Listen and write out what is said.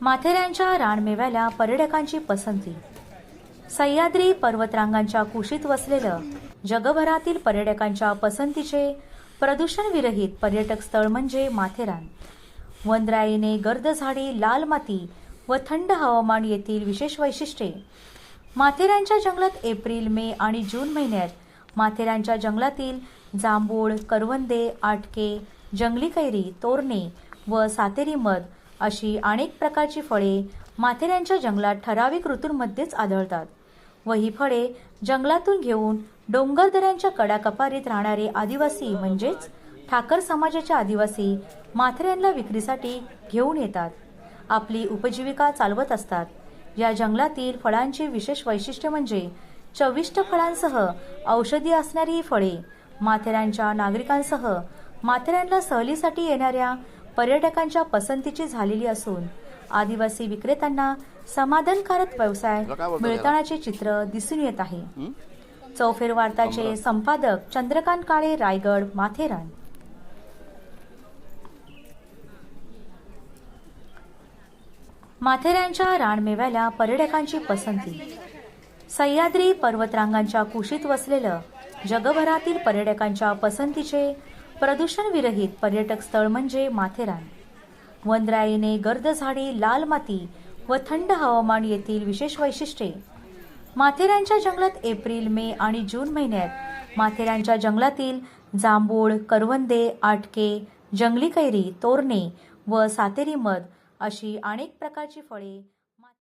माथेऱ्यांच्या रानमेव्याला पर्यटकांची पसंती. सह्याद्री पर्वतरांगांच्या कुशीत वसलेलं जगभरातील पर्यटकांच्या पसंतीचे प्रदूषणविरहित पर्यटक स्थळ म्हणजे माथेरान. वनराईने गर्द झाडी लाल माती व थंड हवामान येथील विशेष वैशिष्ट्ये. माथेरानच्या जंगलात एप्रिल मे आणि जून महिन्यात माथेरानच्या जंगलातील जांभूळ करवंदे आटके जंगली कैरी तोरणे व सातेरी मध अशी अनेक प्रकारची फळे माथेऱ्यांच्या जंगलात ठराविक ऋतूंमध्येच आढळतात. व ही फळे जंगलातून घेऊन डोंगरदऱ्यांच्या कडाकपारीत राहणारे आदिवासी म्हणजेच ठाकर समाजाचे आदिवासी माथेऱ्यांना विक्रीसाठी घेऊन येतात. आपली उपजीविका चालवत असतात. या जंगलातील फळांची विशेष वैशिष्ट्य म्हणजे चविष्ट फळांसह औषधी असणारी ही फळे माथेऱ्यांच्या नागरिकांसह माथेऱ्यांना सहलीसाठी येणाऱ्या पर्यटकांच्या पसंतीची झालेली असून आदिवासी विक्रेत्यांना समाधानकारक व्यवसाय मिळतानाचे चित्र दिसून येत आहे. चौफेर वार्ताचे संपादक चंद्रकांत काळे रायगड माथेरान. माथेरानच्या रानमेव्याला पर्यटकांची पसंती. सह्याद्री पर्वतरांगांच्या कुशीत वसलेलं जगभरातील पर्यटकांच्या पसंतीचे प्रदूषणविरहित पर्यटक स्थळ म्हणजे माथेरान. वनराईने गर्द झाडी लाल माती व थंड हवामान येथील विशेष वैशिष्ट्ये. माथेरानच्या जंगलात एप्रिल मे आणि जून महिन्यात माथेरानच्या जंगलातील जांभूळ करवंदे आटके जंगली कैरी तोरणे व सातेरी मध अशी अनेक प्रकारची फळे